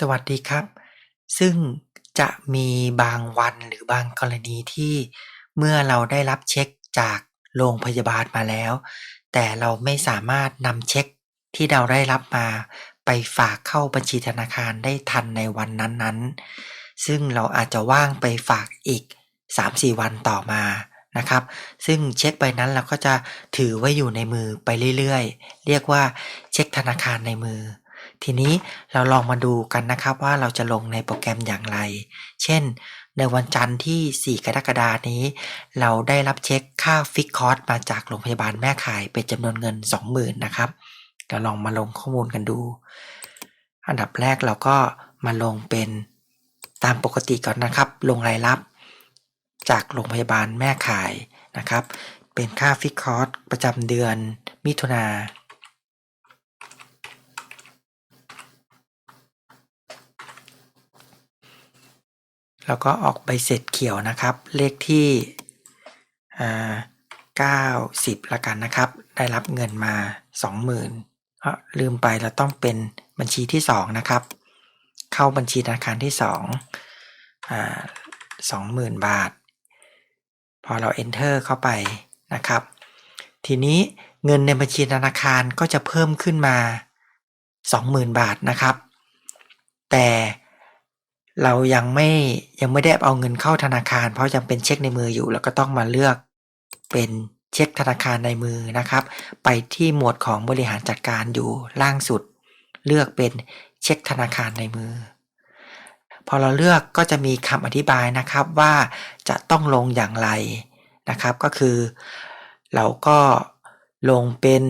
สวัสดีครับ ซึ่งจะมีบางวันหรือบางกรณีที่เมื่อเราได้รับเช็คจากโรงพยาบาลมาแล้ว แต่เราไม่สามารถนำเช็คที่เราได้รับมา ไปฝากเข้าบัญชีธนาคารได้ทันในวันนั้นๆ ซึ่งเราอาจจะว่างไปฝากอีก 3-4 วันต่อมานะครับ ซึ่งเช็คใบนั้นเราก็จะถือไว้อยู่ในมือไปเรื่อยๆ เรียกว่าเช็คธนาคารในมือ ทีนี้เราลองมาดูกันนะครับว่าเราจะลงในโปรแกรมอย่างไร เช่น ในวันจันทร์ที่ 4 กรกฎานี้ เราได้รับเช็คค่าฟิกคอร์สมาจากโรงพยาบาลแม่ข่ายเป็นจำนวนเงิน 20,000นะครับเราลองมาลงข้อมูลกันดู อันดับแรกเราก็มาลงเป็นตามปกติก่อนนะครับ ลงรายรับ จากโรงพยาบาลแม่ข่ายนะครับ เป็นค่าฟิกคอร์สประจำเดือนมิถุนา แล้วก็ออกใบเสร็จเขียวนะครับ เลขที่90ละกันนะครับ ได้รับเงินมา 20,000เอ้อลืมไปเราต้องเป็นบัญชีที่ 2 นะครับ เข้าบัญชีธนาคารที่2อ20,000 บาท พอเรา enter เข้าไปนะครับ ทีนี้เงินในบัญชีธนาคารก็จะเพิ่มขึ้นมา 20,000 บาทนะครับ แต่ เรายังไม่ยังไม่ได้เอาเงินเข้าธนาคาร เพราะยังเป็นเช็คในมืออยู่ แล้วก็ต้องมาเลือกเป็นเช็คธนาคารในมือนะครับ ไปที่หมวดของบริหารจัดการอยู่ล่างสุด เลือกเป็นเช็คธนาคารในมือ พอเราเลือกก็จะมีคำอธิบายนะครับว่าจะต้องลงอย่างไรนะครับ ก็คือ เราก็ลงเป็น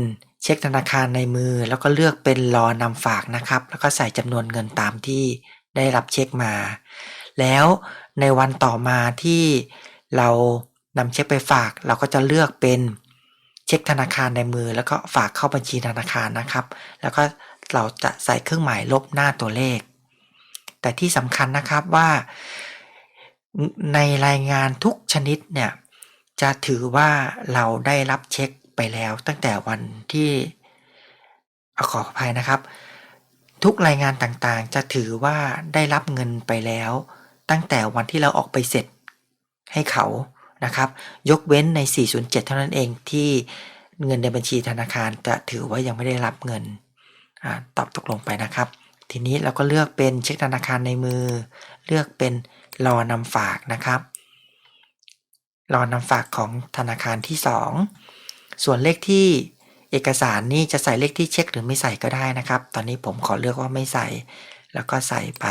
เช็คธนาคารในมือ แล้วก็เลือกเป็นรอนำฝากนะครับ แล้วก็ใส่จำนวนเงินตามที่ ได้รับเช็คมา แล้วในวันต่อมาที่เรานำเช็คไปฝากเราก็จะเลือกเป็นเช็คธนาคารในมือ แล้วก็ฝากเข้าบัญชีธนาคารนะครับ แล้วก็เราจะใส่เครื่องหมายลบหน้าตัวเลข แต่ที่สำคัญนะครับว่า ในรายงานทุกชนิดเนี่ยจะถือว่าเราได้รับเช็คไปแล้วตั้งแต่วันที่อขออภัยนะครับ ทุกรายงานต่างๆ จะถือว่าได้รับเงินไปแล้ว ตั้งแต่วันที่เราออกไปเสร็จให้เขานะครับ ยกเว้นใน 407 เท่านั้นเองที่เงินในบัญชีธนาคารจะถือว่ายังไม่ได้รับเงินอตอบตกลงไปนะครับ ทีนี้เราก็เลือกเป็นเช็คธนาคารในมือ เลือกเป็นรอนำฝากนะครับรอนำฝากของธนาคารที่ 2 ส่วนเลขที่ เอกสารนี่จะใส่เลขที่เช็คหรือไม่ใส่ก็ได้นะครับ ตอนนี้ผมขอเลือกว่าไม่ใส่ แล้วก็ใส่ไป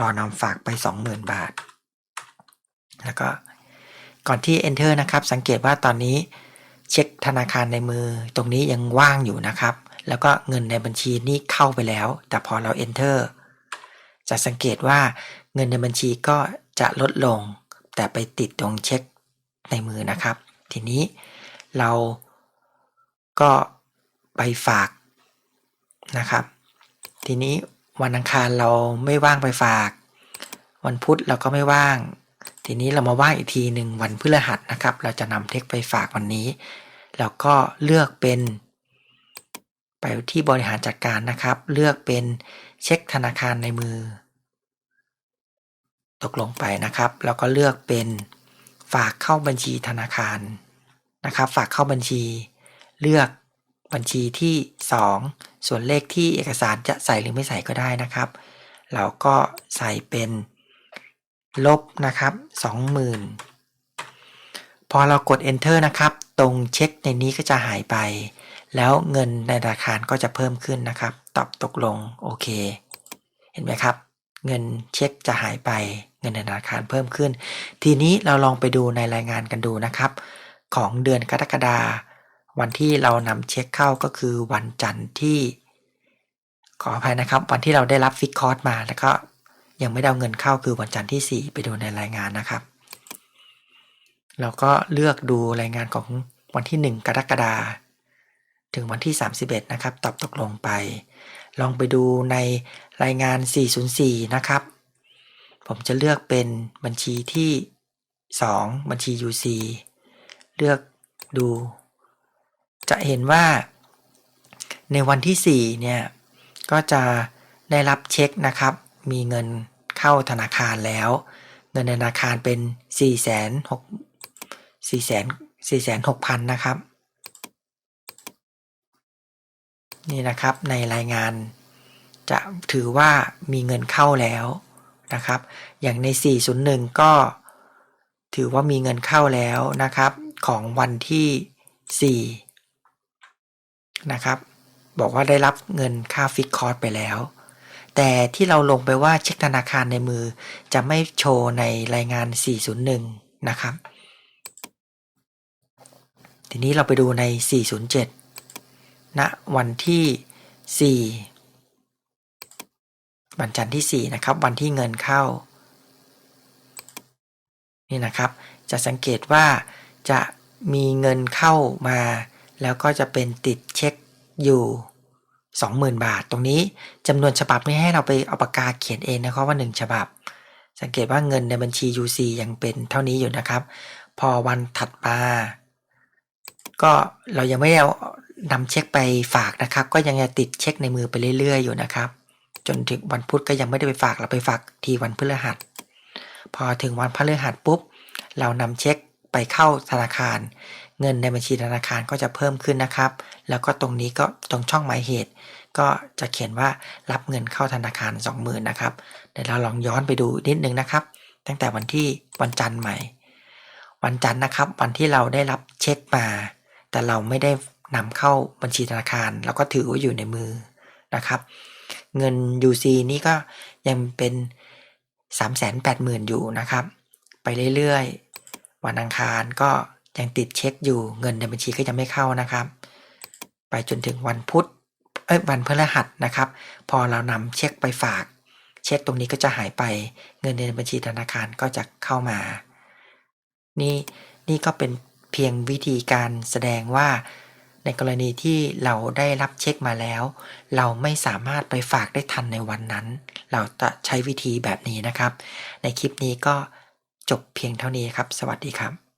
รอนำฝากไป 20,000 บาท แล้วก็ก่อนที่ enter นะครับ สังเกตว่าตอนนี้เช็คธนาคารในมือตรงนี้ยังว่างอยู่นะครับ แล้วก็เงินในบัญชีนี่เข้าไปแล้ว แต่พอเรา enter จะสังเกตว่าเงินในบัญชีก็จะลดลง แต่ไปติดตรงเช็คในมือนะครับ ทีนี้เรา ก็ไปฝากนะครับ ทีนี้วันอังคารเราไม่ว่างไปฝาก วันพุธเราก็ไม่ว่าง ทีนี้เรามาว่างอีกทีหนึ่งวันพฤหัสนะครับ เราจะนำเทคไปฝากวันนี้ แล้วก็เลือกเป็น ไปที่บริหารจัดการนะครับ เลือกเป็นเช็คธนาคารในมือ ตกลงไปนะครับ แล้วก็เลือกเป็นฝากเข้าบัญชีธนาคารนะครับ ฝากเข้าบัญชี เลือกบัญชีที่ 2 ส่วนเลขที่เอกสารจะใส่หรือไม่ใส่ก็ได้นะครับ เราก็ใส่เป็นลบนะครับ20,000 พอเรากด enter นะครับ ตรงเช็คในนี้ก็จะหายไป แล้วเงินในธนาคารก็จะเพิ่มขึ้นนะครับ ตอบตกลงโอเค เห็นไหมครับ เงินเช็คจะหายไปเงินในธนาคารเพิ่มขึ้น ทีนี้เราลองไปดูในรายงานกันดูนะครับ ของเดือนกรกฎาคม วันที่เรานำเช็คเข้าก็คือวันจันทร์ที่ ขออภัยนะครับ วันที่เราได้รับฟิกคอร์สมาแล้วก็ยังไม่ได้เอาเงินเข้าคือวันจันทร์ที่ 4 ไปดูในรายงานนะครับ เราก็เลือกดูรายงานของวันที่ 1 กรกฎาถึงวันที่ 31 นะครับ ตอบตกลงไป ลองไปดูในรายงาน 404 นะครับ ผมจะเลือกเป็นบัญชีที่ 2 บัญชี UC เลือกดู จะเห็นว่าในวันที่ 4 เนี่ย ก็จะได้รับเช็คนะครับ มีเงินเข้าธนาคารแล้ว เงินในธนาคารเป็น4ี่แสนหกสี่แสนสี่แสนหกพันนะครับ นี่นะครับในรายงานจะถือว่ามีเงินเข้าแล้วนะครับ อย่างใน 401 ก็ถือว่ามีเงินเข้าแล้วนะครับ ของวันที่ 4 นะครับ บอกว่าได้รับเงินค่าฟิกคอร์สไปแล้ว แต่ที่เราลงไปว่าเช็คธนาคารในมือ จะไม่โชว์ในรายงาน 401 นะครับ ทีนี้เราไปดูใน 407ณวันที่ 4 วันจันทร์ที่ 4 นะครับ วันที่เงินเข้า นี่นะครับ จะสังเกตว่าจะมีเงินเข้ามา แล้วก็จะเป็นติดเช็คอยู่ 20,000 บาท ตรงนี้จำนวนฉบับนี้ให้เราไปเอาปากกาเขียนเองนะครับว่า 1 ฉบับ สังเกตว่าเงินในบัญชี UC ยังเป็นเท่านี้อยู่นะครับ พอวันถัดมาก็เรายังไม่ได้เอานำเช็คไปฝากนะครับ ก็ยังจะติดเช็คในมือไปเรื่อย ๆ อยู่นะครับ จนถึงวันพุธก็ยังไม่ได้ไปฝากเราไปฝากทีวันพฤหัส พอถึงวันพฤหัสปุ๊บ เรานำเช็ค ไปเข้าธนาคาร เงินในบัญชีธนาคารก็จะเพิ่มขึ้นนะครับ แล้วก็ตรงนี้ก็ตรงช่องหมายเหตุ ก็จะเขียนว่ารับเงินเข้าธนาคาร 20,000นะครับเดี๋ยวเราลองย้อนไปดูนิดนึงนะครับ ตั้งแต่วันที่วันจันทร์ใหม่ วันจันทร์นะครับ วันที่เราได้รับเช็คมา แต่เราไม่ได้นำเข้าบัญชีธนาคารเราก็ถือว่าอยู่ในมือนะครับ เงิน UC นี่ก็ยังเป็น 380,000 อยู่นะครับ ไปเรื่อยๆ วันอังคารก็ยังติดเช็คอยู่เงินในบัญชีก็ยังไม่เข้านะครับ ไปจนถึงวันพุธเอ้ยวันพฤหัสนะครับ พอเรานำเช็คไปฝาก เช็คตรงนี้ก็จะหายไปเงินในบัญชีธนาคารก็จะเข้ามา นี่นี่ก็เป็นเพียงวิธีการแสดงว่า ในกรณีที่เราได้รับเช็คมาแล้ว เราไม่สามารถไปฝากได้ทันในวันนั้น เราจะใช้วิธีแบบนี้นะครับ ในคลิปนี้ก็ จบเพียงเท่านี้ครับ สวัสดีครับ